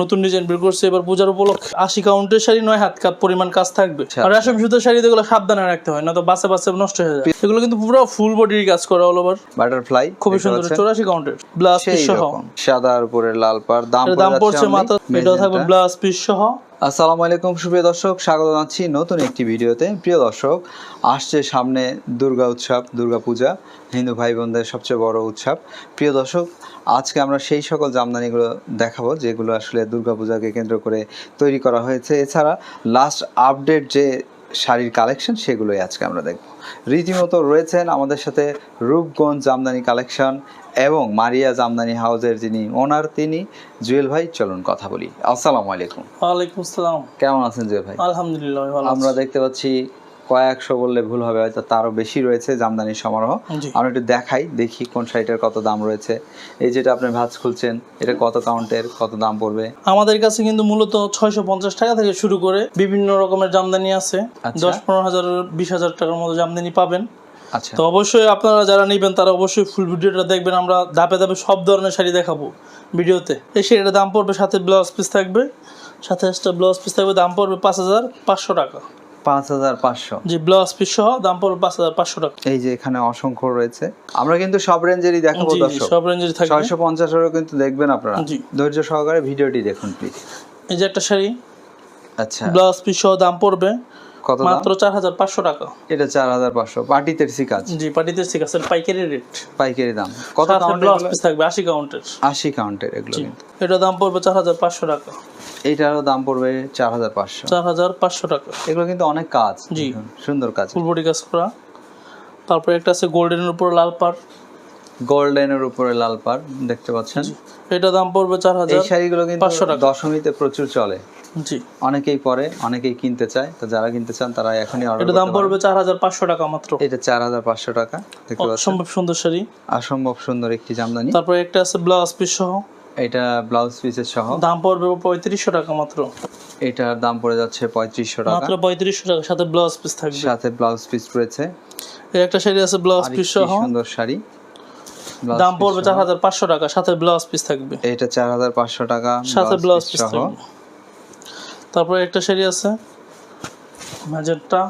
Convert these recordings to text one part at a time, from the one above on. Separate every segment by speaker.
Speaker 1: নতুন ডিজাইন বের করছে এবার পূজার উপলক্ষে আশি কাউন্টের শাড়ি নয় হাত কাপ পরিমাণ কাজ থাকবে।
Speaker 2: আচ্ছা,
Speaker 1: আর রেশম সুতার শাড়ি এগুলো সাবধানে রাখতে হয় না তো বাসে বাসে নষ্ট হয়ে যায়। এগুলো কিন্তু পুরো ফুল বডির কাজ করা অল ওভার
Speaker 2: বাটারফ্লাই
Speaker 1: খুবই সুন্দর চৌরাশি কাউন্টের ব্লাস পিস সহ।
Speaker 2: সাদার উপরে লাল পার দাম
Speaker 1: দাম পড়ছে মাত্র এটাও থাকবে
Speaker 2: ব্লাস
Speaker 1: ব্লাউজ পিস সহ।
Speaker 2: আসসালামু আলাইকুম, সুপ্রিয় দর্শক। স্বাগত জানাচ্ছি নতুন একটি ভিডিওতে। প্রিয় দর্শক, আসছে সামনে দুর্গা উৎসব, দুর্গা পূজা, হিন্দু ভাই বোনদের সবচেয়ে বড় উৎসব। প্রিয় দর্শক, আজকে আমরা সেই সকল জামদানিগুলো দেখাবো, যেগুলো আসলে দুর্গা পূজাকে কেন্দ্র করে তৈরি করা হয়েছে। এছাড়া লাস্ট আপডেট যে শাড়ির কালেকশন সেগুলোই আজকে আমরা দেখব। রীতিমতো রয়েছেন আমাদের সাথে রূপগঞ্জ জামদানি কালেকশন এবং মারিয়া জামদানি হাউসের যিনি ওনার তিনি জুয়েল ভাই চলুন কথা বলি। আসসালামু আলাইকুম।
Speaker 1: ওয়ালাইকুম আসসালাম।
Speaker 2: কেমন আছেন জুয়েল ভাই?
Speaker 1: আলহামদুলিল্লাহ ভালো
Speaker 2: আমরা দেখতে পাচ্ছি কয়েকশো বললে ভুল হবে হয়তো তারও বেশি রয়েছে জামদানি সমারোহ। আমরা একটু দেখাই দেখি কোন শাড়িটার কত দাম রয়েছে। এই যেটা আপনি ভাঁজ খুলছেন এটা কত কাউন্টের কত দাম পড়বে?
Speaker 1: আমাদের কাছে কিন্তু মূলত ছয়শো পঞ্চাশ টাকা থেকে শুরু করে বিভিন্ন রকমের জামদানি আছে।
Speaker 2: আচ্ছা।
Speaker 1: দশ পনেরো হাজার বিশ হাজার টাকার মতো জামদানি পাবেন। তো অবশ্যই আপনারা যারা নেবেন তারা অবশ্যই ফুল ভিডিওটা দেখবেন। আমরা ধাপে ধাপে সব ধরনের শাড়ি দেখাবো ভিডিওতে। এই শাড়িটার দাম পড়বে সাথে ব্লাউজ পিস থাকবে। সাথে একটা ব্লাউজ পিস থাকবে দাম পড়বে পাঁচ হাজার পাঁচশো টাকা।
Speaker 2: পাঁচ হাজার পাঁচশো।
Speaker 1: যে ব্লাউজ পিস সহ দাম পড়বে পাঁচ হাজার পাঁচশো টাকা।
Speaker 2: এই যে এখানে অসংখ্য রয়েছে। আমরা কিন্তু সব রেঞ্জেরই দেখাবো
Speaker 1: জি জি
Speaker 2: দর্শক।
Speaker 1: সব থাকবে।
Speaker 2: ছয়শো পঞ্চাশেরও কিন্তু দেখবেন আপনারা।
Speaker 1: জি।
Speaker 2: ধৈর্য সহকারে ভিডিওটি দেখুন প্লিজ
Speaker 1: এই যে একটা শাড়ি।
Speaker 2: আচ্ছা।
Speaker 1: ব্লাউজ পিস সহ দাম পড়বে
Speaker 2: কত
Speaker 1: মাত্র চার হাজার পাঁচশো টাকা।
Speaker 2: এটা চার হাজার পাঁচশো। পার্টি তেরসি কাজ?
Speaker 1: জি ঠিক আছে পাইকারি রেট।
Speaker 2: পাইকারি দাম। কত
Speaker 1: থাকবে আশি কাউন্টের
Speaker 2: আশি কাউন্টের এগুলো
Speaker 1: এটা দাম পড়বে চার হাজার পাঁচশো টাকা।
Speaker 2: এইটারও দাম পড়বে চার হাজার পাঁচশো।
Speaker 1: চার হাজার পাঁচশো টাকা।
Speaker 2: এগুলো কিন্তু অনেক কাজ।
Speaker 1: জি।
Speaker 2: সুন্দর কাজ।
Speaker 1: ফুল বডি কাজ করা। তারপরে একটা আছে গোল্ডেনের উপর লাল পার
Speaker 2: গোল্ডেনের উপরে লাল পাড় দেখতে পাচ্ছেন?
Speaker 1: এটা দাম পড়বে চার
Speaker 2: এই শাড়িগুলো কিন্তু। দশমীতে প্রচুর চলে।
Speaker 1: জি।
Speaker 2: অনেকেই পরে অনেকেই কিনতে চায়। তো যারা কিনতে চান তারা এখনই অর্ডার এটা
Speaker 1: দাম পড়বে চার হাজার পাঁচশো টাকা মাত্র।
Speaker 2: এটা চার হাজার পাঁচশো টাকা দেখতে পাচ্ছেন?
Speaker 1: সম্ভব সুন্দর শাড়ি।
Speaker 2: অসম্ভব সুন্দর একটি জামদানি।
Speaker 1: তারপরে একটা আছে ব্লাউজ পিস সহ।
Speaker 2: এটা ব্লাউজ পিসের সহ।
Speaker 1: দাম পড়বে পঁয়ত্রিশশো টাকা মাত্র।
Speaker 2: এটার দাম পড়ে যাচ্ছে পঁয়ত্রিশশো টাকা।
Speaker 1: মাত্র পঁয়ত্রিশশো টাকা সাথে ব্লাউজ পিস থাকবে।
Speaker 2: সাথে ব্লাউজ পিস রয়েছে।
Speaker 1: এই একটা শাড়ি আছে ব্লাউজ পিস সহ।
Speaker 2: সুন্দর শাড়ি।
Speaker 1: দাম পড়বে। চার হাজার পাঁচশো টাকা সাথে ব্লাউজ পিস থাকবে।
Speaker 2: এটা চার হাজার পাঁচশো টাকা
Speaker 1: সাথে ব্লাউজ পিস থাকবে। তারপরে একটা শাড়ি আছে ম্যাজেন্টা।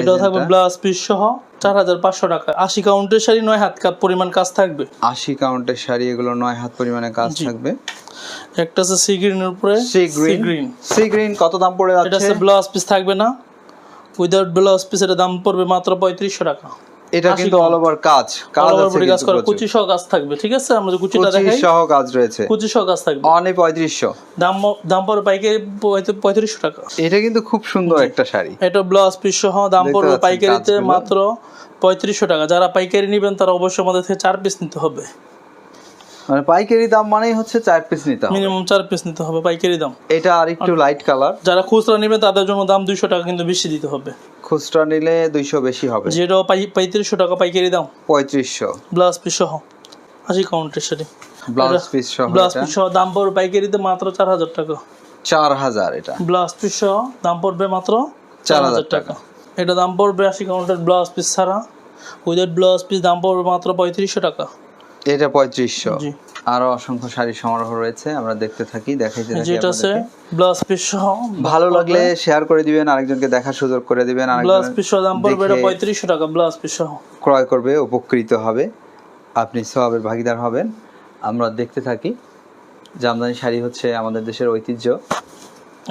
Speaker 1: এটাও থাকবে ব্লাউজ পিস সহ চার হাজার পাঁচশো টাকা। আশি কাউন্টের শাড়ি নয় হাত কাপ পরিমাণ কাজ থাকবে।
Speaker 2: আশি কাউন্টের শাড়ি এগুলো নয় হাত পরিমাণে কাজ থাকবে।
Speaker 1: একটা আছে সি গ্রিনের উপরে
Speaker 2: sea green
Speaker 1: green
Speaker 2: sea green কত দাম পড়ে
Speaker 1: এটা
Speaker 2: যাচ্ছে?
Speaker 1: আছে ব্লাউজ পিস থাকবে না। উইদাউট ব্লাউজ পিস এর দাম পড়বে মাত্র পঁয়ত্রিশশো টাকা।
Speaker 2: এটা কিন্তু অল ওভার কাজ। কাজ আছে
Speaker 1: কাজ করা কাজ থাকবে ঠিক আছে? আমরা কুচিটা
Speaker 2: কুচি
Speaker 1: দেখাই
Speaker 2: কাজ রয়েছে।
Speaker 1: কাজ থাকবে।
Speaker 2: অনেক পঁয়ত্রিশশো।
Speaker 1: দাম দাম পড়বে পাইকারি পঁয়ত- পঁয়ত্রিশশো টাকা।
Speaker 2: এটা কিন্তু খুব সুন্দর একটা শাড়ি।
Speaker 1: এটা ব্লাউজ পিস সহ দাম পড়বে পাইকারিতে মাত্র পঁয়ত্রিশশো টাকা। যারা পাইকারি নেবেন তারা অবশ্যই আমাদের থেকে চার পিস নিতে হবে।
Speaker 2: মানে পাইকারি দাম মানেই হচ্ছে চার পিস নিতে হবে।
Speaker 1: মিনিমাম চার পিস নিতে হবে পাইকারি দাম।
Speaker 2: এটা আর একটু লাইট কালার
Speaker 1: যারা খুচরা নেবেন তাদের জন্য দাম দুইশো টাকা কিন্তু বেশি দিতে হবে।
Speaker 2: খুচরা নিলে দুইশো বেশি হবে।
Speaker 1: পাই পঁয়ত্রিশশো টাকা পাইকারি দাম।
Speaker 2: পঁয়ত্রিশশো।
Speaker 1: ব্লাউজ পিস সহ। আশি কাউন্টের সাথে।
Speaker 2: ব্লাউজ পিস সহ
Speaker 1: ব্লাউজ পিস সহ দাম পড়বে পাইকারিতে মাত্র চার হাজার টাকা।
Speaker 2: চার হাজার এটা।
Speaker 1: ব্লাউজ পিস সহ দাম পড়বে মাত্র চার
Speaker 2: চার
Speaker 1: হাজার টাকা। এটা দাম পড়বে আশি কাউন্টের ব্লাউজ পিস ছাড়া। উইদাউট ব্লাউজ পিস দাম পড়বে মাত্র পঁয়ত্রিশশো টাকা।
Speaker 2: এটা পঁয়ত্রিশশো।
Speaker 1: জি।
Speaker 2: আরও অসংখ্য শাড়ি সমারোহ রয়েছে আমরা দেখতে থাকি দেখাইতে থাকি
Speaker 1: যেটা আছে ব্লাউজ পিস সহ
Speaker 2: ভালো লাগলে শেয়ার করে দিবেন আরেকজনকে দেখার সুযোগ করে দিবেন
Speaker 1: ব্লাউজ পিস সহ দাম পড়বে এটা
Speaker 2: দেখে
Speaker 1: পঁয়ত্রিশশো টাকা ব্লাউজ পিস সহ।
Speaker 2: ক্রয় করবে উপকৃত হবে। আপনি সবের ভাগিদার হবেন। আমরা দেখতে থাকি। জামদানি শাড়ি হচ্ছে আমাদের দেশের ঐতিহ্য।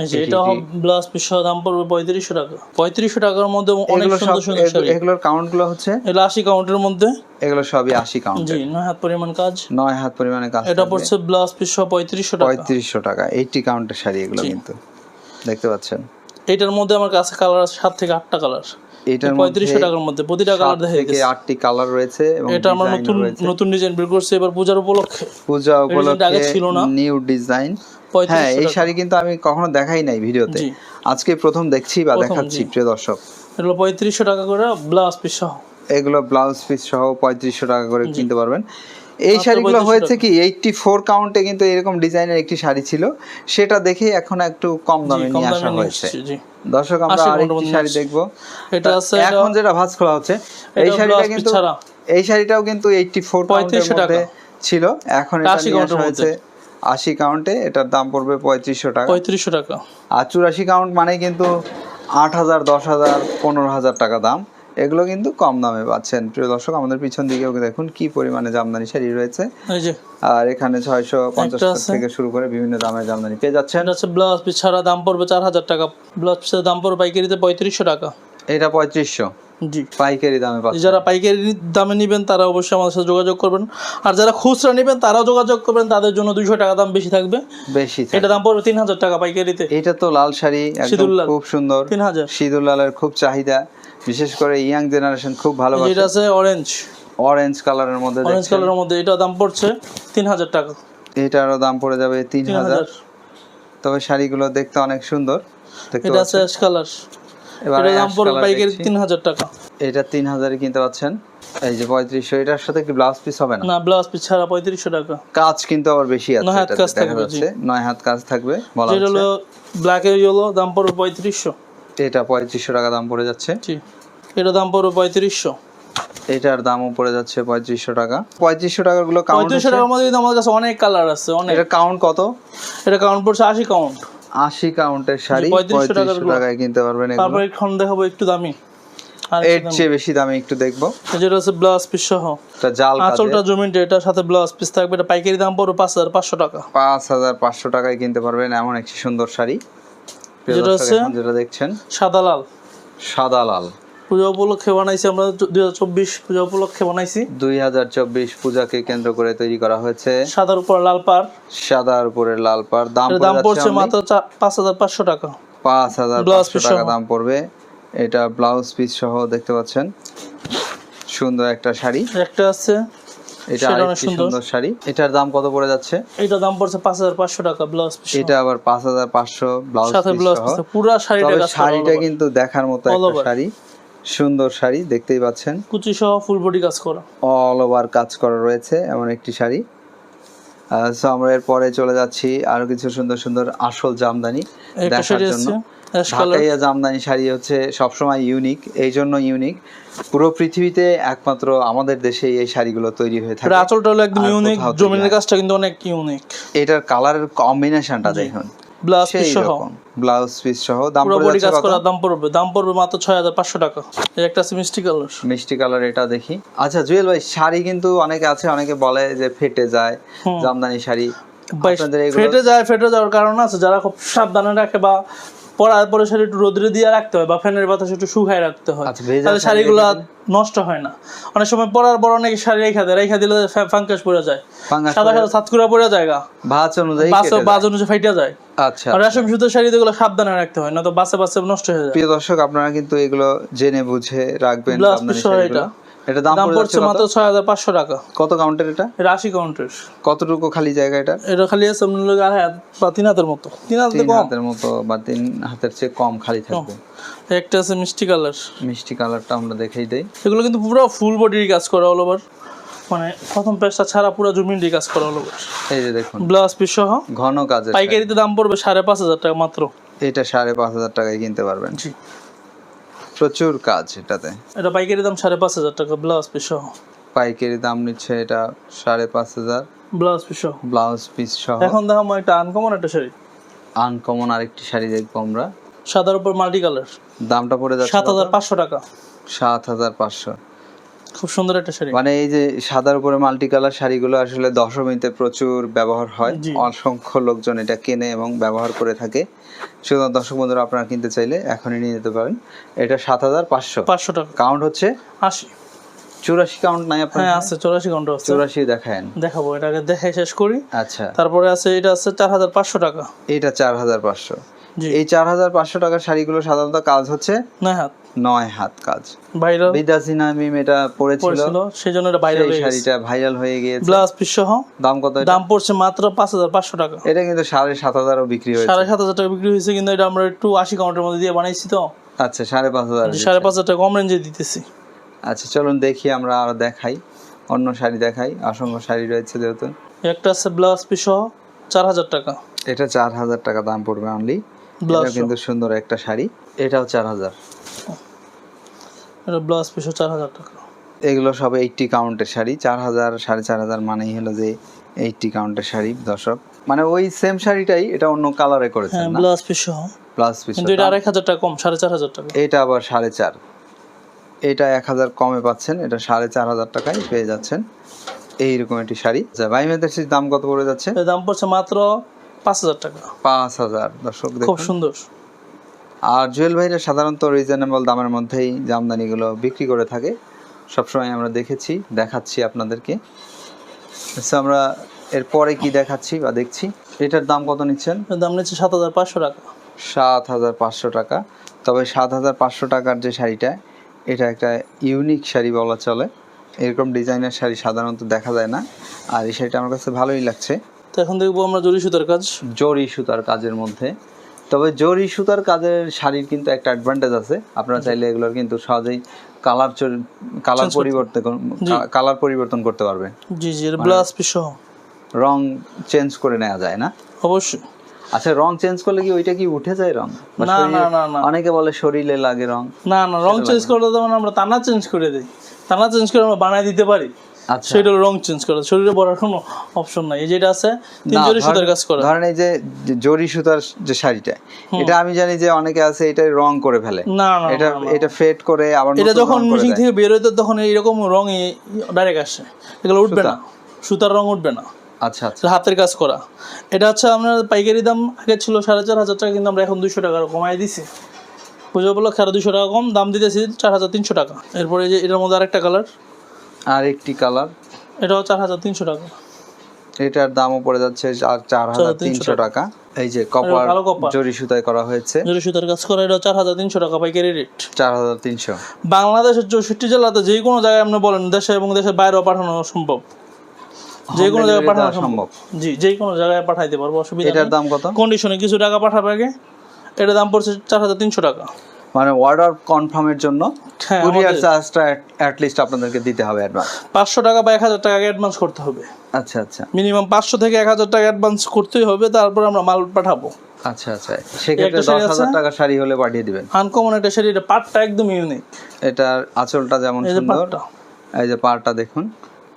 Speaker 1: এটা
Speaker 2: জি।
Speaker 1: ব্লাউজ পিস দাম পড়বে পঁয়ত্রিশশো টাকা। পঁয়ত্রিশশো টাকার মধ্যে অনেক সুন্দর সুন্দর শাড়ি।
Speaker 2: এগুলোর কাউন্টগুলো হচ্ছে?
Speaker 1: এটা আশি কাউন্টের মধ্যে।
Speaker 2: এগুলো সবই আশি কাউন্ট
Speaker 1: জি নয় হাত পরিমাণ কাজ।
Speaker 2: নয় হাত পরিমাণে কাজ
Speaker 1: এটা পড়ছে ব্লাউজ পিস পঁয়ত্রিশশো টাকা।
Speaker 2: পঁয়ত্রিশশো টাকা এইটটি কাউন্টের শাড়ি এগুলো কিন্তু। দেখতে পাচ্ছেন?
Speaker 1: এটার মধ্যে আমার কাছে কালার আছে সাত থেকে আটটা কালার
Speaker 2: এটার
Speaker 1: পঁয়ত্রিশশো টাকার মধ্যে প্রতিটা কালার দেখা গেছে
Speaker 2: আটটি কালার রয়েছে
Speaker 1: এটা আমার নতুন নতুন ডিজাইন বের করছে এবার পূজার উপলক্ষে।
Speaker 2: পূজা
Speaker 1: ডিজাইনটা আগে
Speaker 2: উপলক্ষে
Speaker 1: ছিল না।
Speaker 2: নিউ ডিজাইন হ্যাঁ এই শাড়ি কিন্তু আমি কখনো দেখাই নাই ভিডিওতে। আজকে প্রথম দেখছি বা দেখাচ্ছি প্রিয় দর্শক।
Speaker 1: এগুলো পঁয়ত্রিশশো টাকা করে ব্লাউজ পিস সহ।
Speaker 2: এগুলো ব্লাউজ পিস সহ পঁয়ত্রিশশো টাকা করে কিনতে পারবেন। এই শাড়িগুলো হয়েছে কি এইটটি ফোর কাউন্টে কিন্তু এরকম ডিজাইনের একটি শাড়ি ছিল। সেটা দেখে এখন একটু কম দামে নিয়ে আসা হয়েছে। দর্শক আমরা
Speaker 1: 80
Speaker 2: আরেকটি শাড়ি দেখব।
Speaker 1: এটা আছে
Speaker 2: এখন যেটা ভাঁজ খোলা হচ্ছে এই শাড়িটা কিন্তু এই শাড়িটাও কিন্তু এইটটি ফোর কাউন্টের
Speaker 1: 3500 টাকা।
Speaker 2: মধ্যে ছিল। এখন এটা নিয়ে আসা হয়েছে। আশি কাউন্টে এটার দাম পড়বে পঁয়ত্রিশশো টাকা।
Speaker 1: পঁয়ত্রিশশো টাকা।
Speaker 2: আর চুরাশি কাউন্ট মানে কিন্তু আট হাজার দশ হাজার পনেরো হাজার টাকা দাম। এগুলো কিন্তু কম দামে পাচ্ছেন। প্রিয় দর্শক আমাদের পিছন দিকেও দেখুন কি পরিমাণে জামদানি শাড়ি রয়েছে। আর এখানে ছয়শো পঞ্চাশ থেকে শুরু করে বিভিন্ন দামের জামদানি পেয়ে যাচ্ছেন।
Speaker 1: হচ্ছে ব্লাউজ পিস ছাড়া দাম পড়বে চার হাজার টাকা। ব্লাউজ পিসের দাম পড়বে পাইকারিতে পঁয়ত্রিশশো টাকা।
Speaker 2: এটা পঁয়ত্রিশশো।
Speaker 1: জি।
Speaker 2: পাইকারি দামে
Speaker 1: যারা পাইকারি দামে নেবেন তারা অবশ্যই আমাদের সাথে যোগাযোগ করবেন। আর যারা খুচরা নেবেন তারাও যোগাযোগ করবেন। তাদের জন্য দুইশো টাকা দাম বেশি থাকবে।
Speaker 2: বেশি
Speaker 1: এটা দাম পড়বে তিন হাজার টাকা পাইকারিতে।
Speaker 2: এটা তো লাল শাড়ি একদম খুব সুন্দর।
Speaker 1: তিন হাজার।
Speaker 2: সিঁদুর লালের খুব চাহিদা। বিশেষ করে ইয়াং জেনারেশন খুব ভালোবাসে।
Speaker 1: যেটা আছে অরেঞ্জ
Speaker 2: অরেঞ্জ কালারের মধ্যে
Speaker 1: অরেঞ্জ কালারের মধ্যে এটা দাম পড়ছে তিন হাজার টাকা।
Speaker 2: এটারও দাম পড়ে যাবে তিন হাজার। তবে শাড়িগুলো দেখতে অনেক সুন্দর।
Speaker 1: এটা আছে অ্যাশ কালার
Speaker 2: এবার
Speaker 1: দাম পড়বে। তিন হাজার টাকা।
Speaker 2: এটা তিন হাজারে কিনতে পাচ্ছেন। এই যে পঁয়ত্রিশশো এটার সাথে কি ব্লাউজ পিস হবে না?
Speaker 1: না ব্লাউজ পিস ছাড়া পঁয়ত্রিশশো টাকা।
Speaker 2: কাজ কিন্তু আবার বেশি আছে
Speaker 1: নয় হাত কাজ থাকবে,
Speaker 2: নয় হাত কাজ থাকবে বলা হচ্ছে
Speaker 1: হলো ব্ল্যাক এর দাম পড়বে পঁয়ত্রিশশো।
Speaker 2: এটা পঁয়ত্রিশশো টাকা দাম পড়ে যাচ্ছে।
Speaker 1: জি। এটা দাম পড়বে পঁয়ত্রিশশো।
Speaker 2: এটার দামও পড়ে যাচ্ছে পঁয়ত্রিশশো টাকা। পঁয়ত্রিশশো টাকারগুলো কাউন্ট
Speaker 1: পঁয়ত্রিশশো টাকার মধ্যে কিন্তু আমাদের কাছে অনেক কালার আছে অনেক।
Speaker 2: এটা কাউন্ট কত?
Speaker 1: এটা কাউন্ট পড়ছে আশি কাউন্ট
Speaker 2: আশি কাউন্টের শাড়ি
Speaker 1: 3500
Speaker 2: পঁয়ত্রিশশো টাকায় কিনতে পারবেন
Speaker 1: তারপরে এখন দেখাবো একটু দামি।
Speaker 2: এর চেয়ে বেশি দামে একটু দেখব।
Speaker 1: যেটা হচ্ছে ব্লাউজ পিস সহ।
Speaker 2: জাল
Speaker 1: আঁচলটা জমিনটা এটা সাথে ব্লাউজ পিস থাকবে। এটা পাইকারি দাম পড়বে পাঁচ হাজার পাঁচশো টাকা।
Speaker 2: পাঁচ হাজার পাঁচশো টাকায় কিনতে পারবেন এমন একটি সুন্দর শাড়ি।
Speaker 1: যেটা হচ্ছে-
Speaker 2: যেটা দেখছেন
Speaker 1: সাদা লাল।
Speaker 2: সাদা লাল।
Speaker 1: পূজা উপলক্ষে বানাইছি আমরা দুই হাজার চব্বিশ পূজা উপলক্ষে বানাইছি।
Speaker 2: দুই হাজার চব্বিশ পূজাকে কেন্দ্র করে তৈরি করা হয়েছে।
Speaker 1: সাদার উপর লাল পার
Speaker 2: সাদার উপরে লাল পাড়। দাম
Speaker 1: দাম পড়ছে মাত্র পাঁচ হাজার পাঁচশো টাকা।
Speaker 2: পাঁচ হাজার পাঁচশো টাকা দাম পড়বে। এটা ব্লাউজ পিস সহ দেখতে পাচ্ছেন। সুন্দর একটা শাড়ি।
Speaker 1: একটা আছে।
Speaker 2: এটা
Speaker 1: অনেক সুন্দর।
Speaker 2: শাড়ি। এটার দাম কত পড়ে যাচ্ছে?
Speaker 1: এটা দাম পড়ছে পাঁচ হাজার পাঁচশো টাকা ব্লাউজ পিস
Speaker 2: এটা আবার পাঁচ হাজার পাঁচশো ব্লাউজ
Speaker 1: সাথে ব্লাউজ
Speaker 2: সহ।
Speaker 1: পিস পুরা শাড়িটা
Speaker 2: শাড়িটা কিন্তু দেখার মতো একটা শাড়ি। সুন্দর শাড়ি দেখতেই পাচ্ছেন।
Speaker 1: কুচি সহ ফুল বডি কাজ করা।
Speaker 2: অল ওভার কাজ করা রয়েছে এমন একটি শাড়ি। সো আমরা এরপরে চলে যাচ্ছি আরও কিছু সুন্দর সুন্দর আসল জামদানি দেখার জন্য। ঢাকাইয়া জামদানি শাড়ি হচ্ছে সবসময় ইউনিক এই জন্য ইউনিক পুরো পৃথিবীতে একমাত্র আমাদের দেশে এই শাড়িগুলো তৈরি হয়ে থাকে।
Speaker 1: আঁচলটা হলো একদম ইউনিক জমিনের কাজটা কিন্তু অনেক ইউনিক
Speaker 2: এটার কালারের কম্বিনেশনটা দেখুন।
Speaker 1: ব্লাউজ পিস সহ?
Speaker 2: ব্লাউজ পিস সহ দাম
Speaker 1: পুরো
Speaker 2: পড়ে
Speaker 1: বডি
Speaker 2: যাচ্ছে
Speaker 1: কাজ
Speaker 2: কত?
Speaker 1: দাম পড়বে। দাম পড়বে মাত্র ছয় হাজার পাঁচশো টাকা। এই একটা আছে মিষ্টি কালার।
Speaker 2: মিষ্টি কালার এটা দেখি। আচ্ছা জুয়েল ভাই শাড়ি কিন্তু অনেকে আছে অনেকে বলে যে ফেটে যায় জামদানি শাড়ি।
Speaker 1: ফেটে যায় ফেটে যাওয়ার কারণ আছে। যারা খুব সাবধানে রাখে বা পরার পরে শাড়ি একটু রোদ্রে দিয়ে রাখতে হয় বা ফ্যানের বাতাসে একটু শুকায় রাখতে হয়।
Speaker 2: আচ্ছা,
Speaker 1: তাহলে শাড়িগুলো নষ্ট হয় না। অনেক সময় পরার পর অনেক শাড়ি রেখা দেয় রেখা দিলে ফাঙ্কাস পড়ে যায়। সাদা সাদা সাতকুড়া পড়ে যায় গা।
Speaker 2: ভাঁজ অনুযায়ী
Speaker 1: বাসে বাজ অনুযায়ী ফাইটা যায়।
Speaker 2: আচ্ছা।
Speaker 1: আর রেশম সুতোর শাড়ি যেগুলো সাবধানে রাখতে হয় না তো বাসে বাসে নষ্ট হয়ে যায়।
Speaker 2: প্রিয় দর্শক আপনারা কিন্তু এগুলো জেনে বুঝে রাখবেন শাড়িগুলো। এটা দাম
Speaker 1: পড়ছে মাত্র ছয় হাজার পাঁচশো টাকা।
Speaker 2: কত কাউন্টার এটা?
Speaker 1: এটা আশি কাউন্টের।
Speaker 2: কতটুকু খালি জায়গা এটা?
Speaker 1: এটা খালি আছে আপনার লোক আড়াই হাত বা তিন হাতের মতো। তিন হাতে
Speaker 2: হাতের মতো বা তিন হাতের চেয়ে কম খালি থাকবে।
Speaker 1: একটা আছে মিষ্টি কালার।
Speaker 2: মিষ্টি কালারটা আমরা দেখেই দেই।
Speaker 1: এগুলো কিন্তু পুরো ফুল বডির কাজ করা অল ওভার মানে প্রথম পেজটা ছাড়া পুরো জমিনটি কাজ করা অল ওভার
Speaker 2: এই যে দেখুন।
Speaker 1: ব্লাউজ পিস সহ।
Speaker 2: ঘন কাজের।
Speaker 1: পাইকারিতে দাম পড়বে সাড়ে পাঁচ হাজার টাকা মাত্র।
Speaker 2: এটা সাড়ে পাঁচ হাজার টাকায় কিনতে পারবেন।
Speaker 1: জি।
Speaker 2: প্রচুর কাজ এটাতে।
Speaker 1: এটা পাইকারি দাম সাড়ে পাঁচ হাজার টাকা ব্লাউজ পিস সহ।
Speaker 2: পাইকারি দাম নিচ্ছে এটা সাড়ে পাঁচ হাজার।
Speaker 1: ব্লাউজ পিস সহ।
Speaker 2: ব্লাউজ পিস সহ।
Speaker 1: এখন দেখাবো একটা আনকমন একটা শাড়ি।
Speaker 2: আনকমন আরেকটি শাড়ি দেখব আমরা।
Speaker 1: সাদার উপর মাল্টি কালার
Speaker 2: দামটা পড়ে যাচ্ছে
Speaker 1: সাত হাজার পাঁচশো টাকা।
Speaker 2: সাত হাজার পাঁচশো।
Speaker 1: খুব সুন্দর একটা শাড়ি।
Speaker 2: মানে এই যে সাদার উপরে মাল্টি কালার শাড়িগুলো আসলে দশমীতে প্রচুর ব্যবহার হয়। অসংখ্য লোকজন এটা কেনে এবং ব্যবহার করে থাকে। সুতরাং দর্শক বন্ধুরা আপনারা কিনতে চাইলে এখনই নিয়ে যেতে পারেন। এটা সাত হাজার পাঁচশো।
Speaker 1: পাঁচশো টাকা।
Speaker 2: কাউন্ট হচ্ছে?
Speaker 1: আশি।
Speaker 2: চুরাশি কাউন্ট নাই আপনার
Speaker 1: হ্যাঁ আছে চৌরাশি ঘণ্টা আছে।
Speaker 2: চুরাশি দেখায়েন।
Speaker 1: দেখাবো এটাকে দেখে শেষ করি।
Speaker 2: আচ্ছা।
Speaker 1: তারপরে আছে এটা আছে চার হাজার পাঁচশো টাকা।
Speaker 2: এটা চার হাজার পাঁচশো। এই চার হাজার পাঁচশো টাকার শাড়িগুলো সাধারণত কাজ হচ্ছে?
Speaker 1: নয় হাত
Speaker 2: নয় হাত কাজ।
Speaker 1: ভাইরাল।
Speaker 2: বিদ্যাসী নামিম এটা পড়েছিল।
Speaker 1: পড়েছিল সেই জন্য এটা ভাইরাল হয়ে
Speaker 2: শাড়িটা ভাইরাল হয়ে গিয়েছে।
Speaker 1: ব্লাউজ পিস সহ
Speaker 2: দাম কত
Speaker 1: দাম পড়ছে মাত্র পাঁচ হাজার পাঁচশো টাকা।
Speaker 2: এটা কিন্তু সাড়ে সাত হাজারও বিক্রি হয়েছে।
Speaker 1: সাড়ে সাত হাজার টাকা বিক্রি হয়েছে কিন্তু এটা আমরা একটু আশি কাউন্টের মধ্যে দিয়ে বানাইছি তো।
Speaker 2: আচ্ছা সাড়ে পাঁচ হাজার
Speaker 1: যে সাড়ে পাঁচ হাজার টাকা কম রেঞ্জে দিতেছি।
Speaker 2: আচ্ছা চলুন দেখি আমরা আরও দেখাই। অন্য শাড়ি দেখাই। অসংখ্য শাড়ি রয়েছে যেহেতু।
Speaker 1: একটা আছে ব্লাউজ পিস সহ চার হাজার টাকা।
Speaker 2: এটা চার হাজার টাকা দাম পড়বে অনলি
Speaker 1: ব্লাউজ
Speaker 2: এটা কিন্তু সুন্দর একটা শাড়ি। এটাও চার হাজার।
Speaker 1: এটা ব্লাউজ পিস চার হাজার টাকা।
Speaker 2: এগুলো সব এইটটি কাউন্টের শাড়ি। চার হাজার সাড়ে চার হাজার মানেই হলো যে এইটটি কাউন্টের শাড়ি দর্শক। মানে ওই সেম শাড়িটাই এটা অন্য কালারে করেছেন
Speaker 1: হ্যাঁ
Speaker 2: না?
Speaker 1: ব্লাউজ পিস কিন্তু এটা আরেক হাজার টাকা কম সাড়ে চার হাজার টাকা।
Speaker 2: এটা আবার সাড়ে চার। এটা এক হাজার কমে পাচ্ছেন এটা সাড়ে চার হাজার টাকায় পেয়ে যাচ্ছেন। এইরকম একটি শাড়ি। আচ্ছা ভাই মেয়েদের দাম কত পড়ে যাচ্ছে?
Speaker 1: দাম পড়ছে মাত্র পাঁচ হাজার টাকা।
Speaker 2: পাঁচ হাজার দর্শক
Speaker 1: খুব সুন্দর।
Speaker 2: আর জুয়েল ভাইরা সাধারণত রিজনেবল দামের মধ্যেই জামদানিগুলো বিক্রি করে থাকে। সবসময় আমরা দেখেছি দেখাচ্ছি আপনাদেরকে। আমরা এরপরে কি দেখাচ্ছি বা দেখছি? এটার দাম কত নিচ্ছেন?
Speaker 1: দাম নিচ্ছে সাত হাজার পাঁচশো টাকা।
Speaker 2: সাত হাজার পাঁচশো টাকা। তবে সাত হাজার পাঁচশো টাকার যে শাড়িটা এটা একটা ইউনিক শাড়ি বলা চলে। এরকম ডিজাইনের শাড়ি সাধারণত দেখা যায় না। আর এই শাড়িটা আমার কাছে ভালোই লাগছে।
Speaker 1: তো এখন দেখব আমরা জরি সুতার কাজ।
Speaker 2: জরি সুতার কাজের মধ্যে। তবে জরি সুতার কাজের শাড়ির কিন্তু একটা অ্যাডভান্টেজ আছে। আপনারা চাইলে এগুলোর কিন্তু সহজেই কালার কালার পরিবর্তন কালার পরিবর্তন করতে পারবে
Speaker 1: জি জি
Speaker 2: মানে
Speaker 1: এর ব্লাউজ পিস সহ।
Speaker 2: রং চেঞ্জ করে নেওয়া যায় না?
Speaker 1: অবশ্যই।
Speaker 2: আচ্ছা রং চেঞ্জ করলে কি ওইটা কি উঠে যায় রং?
Speaker 1: না, না, না, না।
Speaker 2: অনেকে বলে শরীরে লাগে রং।
Speaker 1: না না রং চেঞ্জ করলে তো মানে আমরা টানা চেঞ্জ করে দিই। টানা চেঞ্জ করে আমরা বানাই দিতে পারি। সেটা রং চেঞ্জ করা শরীরে পরার কোনো অপশন নাই। এই যেটা আছে তিন জরি সুতার কাজ করা।
Speaker 2: ধরেন এই যে জরি সুতার যে শাড়িটা এটা আমি জানি যে অনেকে আছে এটা রং করে ফেলে।
Speaker 1: না না
Speaker 2: এটা। এটা ফেড করে আবার
Speaker 1: এটা যখন মেশিন থেকে বের হইতে তখন এইরকম রং ডাইরেক্ট আসে। এগুলো উঠবে না। সুতার রং উঠবে না।
Speaker 2: আচ্ছা আচ্ছা।
Speaker 1: হাতের কাজ করা। এটা হচ্ছে আপনার পাইকারি দাম আগে ছিল সাড়ে চার হাজার টাকা কিন্তু আমরা এখন দুইশো টাকা কমাই দিছি। পুজো উপলক্ষে আরও দুশো টাকা কম দাম দিতেছি চার হাজার তিনশো টাকা। এরপরে যে এটার মধ্যে আরেকটা কালার
Speaker 2: আর একটি কালার?
Speaker 1: এটাও চার হাজার তিনশো টাকা।
Speaker 2: এটার দামও পড়ে যাচ্ছে আর চার হাজার তিনশো টাকা। এই যে কপার। জরি সুতায় করা হয়েছে।
Speaker 1: জরি সুতার কাজ করা এটা চার হাজার তিনশো টাকা পাইকারি রেট।
Speaker 2: চার হাজার তিনশো।
Speaker 1: বাংলাদেশের চৌষট্টি জেলাতে যে কোনো জায়গায় আপনি বলেন দেশে এবং দেশের বাইরেও পাঠানো সম্ভব। যে কোনো জায়গায় পাঠানো সম্ভব। জি যে কোনো জায়গায় পাঠাইতে পারব অসুবিধা
Speaker 2: এটার দাম কত?
Speaker 1: কন্ডিশনে কিছু টাকা পাঠাবে আগে। এটার দাম পড়ছে চার হাজার তিনশো টাকা।
Speaker 2: মানে অর্ডার কনফার্মের জন্য কুরিয়ার চার্জটা অ্যাট লিস্ট আপনাদেরকে দিতে হবে অ্যাডভান্স
Speaker 1: পাঁচশো টাকা বা এক হাজার টাকা অ্যাডভান্স করতে হবে।
Speaker 2: আচ্ছা আচ্ছা।
Speaker 1: মিনিমাম পাঁচশো থেকে এক হাজার টাকা অ্যাডভান্স করতেই হবে তারপর আমরা মাল পাঠাবো।
Speaker 2: আচ্ছা আচ্ছা। সেক্ষেত্রে দশ হাজার? টাকা শাড়ি হলে পাঠিয়ে দিবেন।
Speaker 1: আনকমন একটা শাড়ি এটা পাটটা একদম ইউনিক
Speaker 2: এটার আঁচলটা যেমন সুন্দর এই যে পাড়টা দেখুন।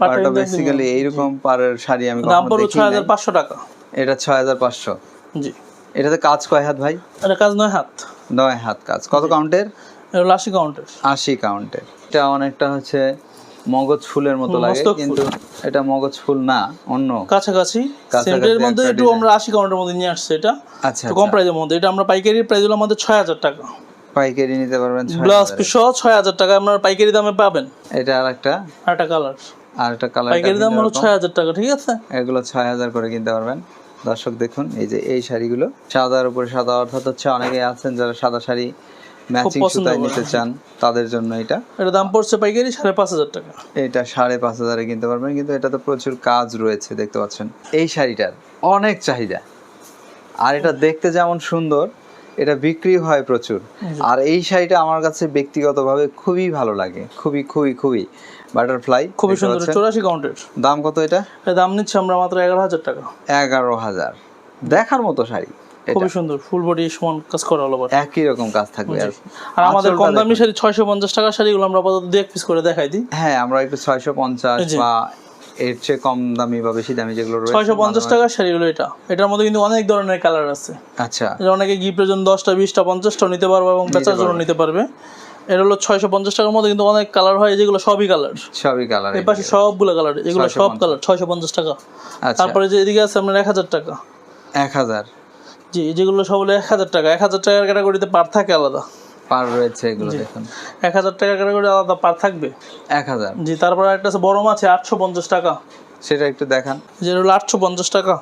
Speaker 2: পাড়টা বেসিক্যালি এইরকম পাড়ের শাড়ি আমি
Speaker 1: দাম পড়বে ছয় হাজার পাঁচশো টাকা।
Speaker 2: এটা ছয় হাজার পাঁচশো।
Speaker 1: জি।
Speaker 2: এটাতে কাজ কয় হাত ভাই?
Speaker 1: এটা কাজ নয় হাত।
Speaker 2: নয় হাত কাজ। কত কাউন্টের
Speaker 1: আশি কাউন্টের
Speaker 2: আশি কাউন্টের এটা অনেকটা হচ্ছে মগজ ফুলের মতো লাগে কিন্তু এটা মগজ ফুল না অন্য।
Speaker 1: কাছাকাছি।
Speaker 2: কাছাকাছি
Speaker 1: সেন্টের মধ্যে
Speaker 2: একটু
Speaker 1: আমরা আশি কাউন্টের মধ্যে নিয়ে আসছি এটা।
Speaker 2: আচ্ছা
Speaker 1: একটু কম
Speaker 2: আচ্ছা।
Speaker 1: প্রাইজের মধ্যে। এটা আমরা পাইকারি প্রাইস হলো আমাদের ছয় হাজার টাকা।
Speaker 2: পাইকারি নিতে পারবেন
Speaker 1: ব্লাউজ পিস সহ ছয় হাজার টাকা আপনার পাইকারি দামে পাবেন।
Speaker 2: এটা আর একটা
Speaker 1: আর একটা কালার
Speaker 2: আর একটা কালার
Speaker 1: পাইকারি দাম হলো ছয় হাজার টাকা ঠিক আছে?
Speaker 2: এগুলো ছয় হাজার করে কিনতে পারবেন। দর্শক দেখুন এই যে এই শাড়িগুলো। সাদার উপরে সাদা অর্থাৎ হচ্ছে অনেকে আছেন যারা সাদা শাড়ি ম্যাচিং সুতায় নিতে চান তাদের জন্য এটা।
Speaker 1: এটা দাম পড়ছে পাইকারি সাড়ে পাঁচ হাজার টাকা।
Speaker 2: এটা সাড়ে পাঁচ হাজারে কিনতে পারবেন কিন্তু এটা তো প্রচুর কাজ রয়েছে দেখতে পাচ্ছেন। এই শাড়িটার অনেক চাহিদা। আর এটা দেখতে যেমন সুন্দর এটা বিক্রি হয় প্রচুর। আর এই শাড়িটা আমার কাছে ব্যক্তিগতভাবে খুবই ভালো লাগে। খুবই খুবই খুবই। বাটারফ্লাই
Speaker 1: খুবই সুন্দর চৌরাশি কাউন্টের
Speaker 2: দাম কত এটা?
Speaker 1: দাম নিচ্ছে আমরা মাত্র এগারো হাজার টাকা।
Speaker 2: এগারো হাজার। দেখার মতো শাড়ি
Speaker 1: খুবই সুন্দর ফুল বডি সমান কাজ করা হলো
Speaker 2: একই রকম কাজ থাকবে। আর
Speaker 1: আর আমাদের কম দামি শাড়ি ছয়শো পঞ্চাশ টাকার শাড়িগুলো আমরা আপাতত দু এক পিস করে দেখাই দিই।
Speaker 2: হ্যাঁ আমরা একটু ছয়শো পঞ্চাশ বা এর চেয়ে কম দামি বা বেশি দামি যেগুলো রয়েছে
Speaker 1: ছয়শো পঞ্চাশ টাকার শাড়িগুলো এটা। এটার মধ্যে কিন্তু অনেক ধরনের কালার আছে।
Speaker 2: আচ্ছা।
Speaker 1: এটা অনেকে গিফটের জন্য দশটা বিশটা পঞ্চাশটাও নিতে পারবে এবং বেচার জন্য নিতে পারবে। এটা হলো ছয়শো পঞ্চাশ টাকার মধ্যে কিন্তু অনেক কালার হয় যেগুলো সবই কালার
Speaker 2: সবই কালার
Speaker 1: এই পাশে সবগুলো কালার এগুলো সব কালার ছয়শো পঞ্চাশ টাকা।
Speaker 2: আচ্ছা।
Speaker 1: তারপরে যে এদিকে আছে আপনার এক হাজার টাকা।
Speaker 2: এক হাজার।
Speaker 1: জি যেগুলো সব হলো এক হাজার টাকা। এক হাজার টাকার ক্যাটাগরিতে পার থাকে আলাদা।
Speaker 2: পার রয়েছে এগুলো দেখুন।
Speaker 1: এক হাজার টাকার ক্যাটাগরি আলাদা পার থাকবে?
Speaker 2: এক হাজার।
Speaker 1: জি তারপরে একটা আছে বড় মাছ আটশো পঞ্চাশ টাকা।
Speaker 2: সেটা একটু দেখান।
Speaker 1: যেটা হলো আটশো পঞ্চাশ টাকা।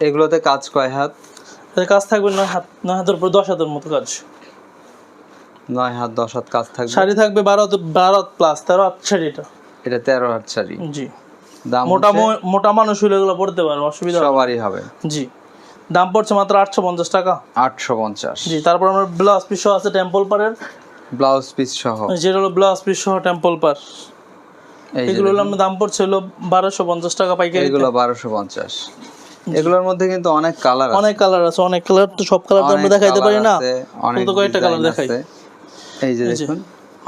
Speaker 2: এগুলোতে কাজ কয় হাত?
Speaker 1: কাজ থাকবে নয় হাত নয় হাতের উপর দশ হাতের মতো কাজ।
Speaker 2: নয় হাত দশ হাত কাজ থাকবে।
Speaker 1: শাড়ি থাকবে বারো বারো প্লাস তেরো হাত শাড়িটা
Speaker 2: এটা। তেরো হাত শাড়ি।
Speaker 1: জি।
Speaker 2: দাম
Speaker 1: মোটা মোটা মানুষ হলে এগুলো পড়তে পারবে অসুবিধা হবে
Speaker 2: সবারই হবে।
Speaker 1: জি। দাম পড়ছে মাত্র আটশো পঞ্চাশ টাকা।
Speaker 2: আটশো পঞ্চাশ।
Speaker 1: জি তারপর আমার ব্লাউজ পিস সহ আছে টেম্পল পারের
Speaker 2: ব্লাউজ পিস সহ।
Speaker 1: যেটা হলো ব্লাউজ পিস সহ টেম্পল পার এগুলো হলো আপনার দাম পড়ছে হলো বারোশো পঞ্চাশ টাকা পাইকারি
Speaker 2: এগুলো বারোশো পঞ্চাশ। এগুলোর মধ্যে কিন্তু অনেক কালার আছে।
Speaker 1: অনেক কালার আছে অনেক কালার তো সব কালার তো আমরা দেখাইতে পারি না।
Speaker 2: অনেক
Speaker 1: কয়েকটা কালার দেখাই।
Speaker 2: এই যে দেখুন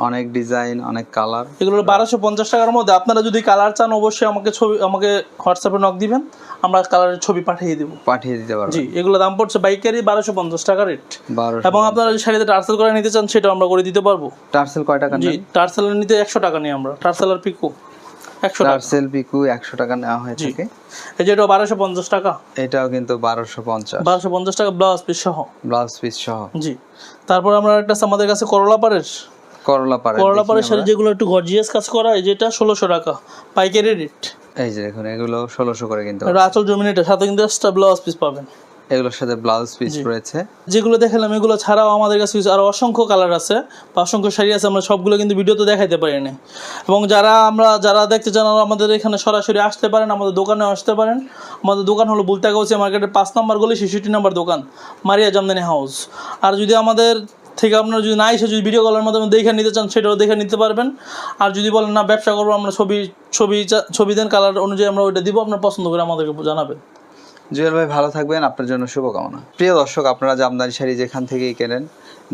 Speaker 2: অনেক ডিজাইন অনেক কালার
Speaker 1: এগুলো বারোশো পঞ্চাশ টাকার মধ্যে। আপনারা যদি কালার চান অবশ্যই আমাকে ছবি আমাকে হোয়াটসঅ্যাপে নক দিবেন। আমরা কালারের ছবি পাঠিয়ে দেবো।
Speaker 2: পাঠিয়ে দিতে পারবেন।
Speaker 1: জি এগুলো দাম পড়ছে বাইকারি বারোশো পঞ্চাশ টাকা রেট এবং আপনারা যদি শাড়িতে টার্সেল করে নিতে চান সেটাও আমরা করে দিতে পারব।
Speaker 2: টার্সেল কয় টাকা
Speaker 1: জি
Speaker 2: নেন?
Speaker 1: টার্সেলের নিতে একশো টাকা নিই আমরা। টার্সেলার পিকো একশো
Speaker 2: টার্সেল পিকু একশো টাকা নেওয়া হয়ে থাকে।
Speaker 1: এই যে এটা বারোশো পঞ্চাশ টাকা।
Speaker 2: এটাও কিন্তু বারোশো পঞ্চাশ।
Speaker 1: বারোশো পঞ্চাশ টাকা ব্লাউজ পিস সহ।
Speaker 2: ব্লাউজ পিস সহ।
Speaker 1: জি। তারপর আমরা একটা আমাদের কাছে করলা পাড়ের
Speaker 2: করলা পাড়ে
Speaker 1: করলা পাড়ের শাড়ি যেগুলো একটু গর্জিয়াস কাজ করা যেটা ষোলোশো টাকা। পাইকারি রেট
Speaker 2: এই যে দেখুন এগুলো ষোলোশো করে কিন্তু
Speaker 1: আচল জমিনেটা সাথে কিন্তু এক্সট্রা ব্লাউজ পিস পাবেন।
Speaker 2: এগুলোর সাথে ব্লাউজ পিস রয়েছে।
Speaker 1: যেগুলো দেখালাম এগুলো ছাড়াও আমাদের কাছে আরও অসংখ্য কালার আছে বা অসংখ্য শাড়ি আছে আমরা সবগুলো কিন্তু ভিডিওতে দেখাইতে পারি না এবং যারা আমরা যারা দেখতে চান আমাদের এখানে সরাসরি আসতে পারেন আমাদের দোকানে আসতে পারেন। আমাদের দোকান হলো বুলতা গাউসিয়া মার্কেটের পাঁচ নম্বর গলি ছেষট্টি নম্বর দোকান মারিয়া জামদানি হাউস আর যদি আমাদের থেকে আপনারা যদি না এসে যদি ভিডিও কলের মাধ্যমে দেখে নিতে চান, সেটাও দেখে নিতে পারবেন। আর যদি বলেন, না, ব্যবসা করব, আমরা ছবি ছবি ছবি দেন কালার অনুযায়ী আমরা ওইটা দিব, আপনার পছন্দ করে আমাদেরকে জানাবেন।
Speaker 2: জুয়েল ভাই, ভালো থাকবেন, আপনার জন্য শুভকামনা। প্রিয় দর্শক, আপনারা জামদানি শাড়ি যেখান থেকেই কেনেন,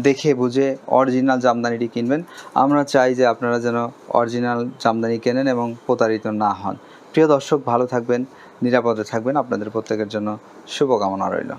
Speaker 2: দেখে বুঝে অরিজিনাল জামদানিটি কিনবেন। আমরা চাই যে আপনারা যেন অরিজিনাল জামদানি কেনেন এবং প্রতারিত না হন। প্রিয় দর্শক, ভালো থাকবেন, নিরাপদে থাকবেন। আপনাদের প্রত্যেকের জন্য শুভকামনা রইল।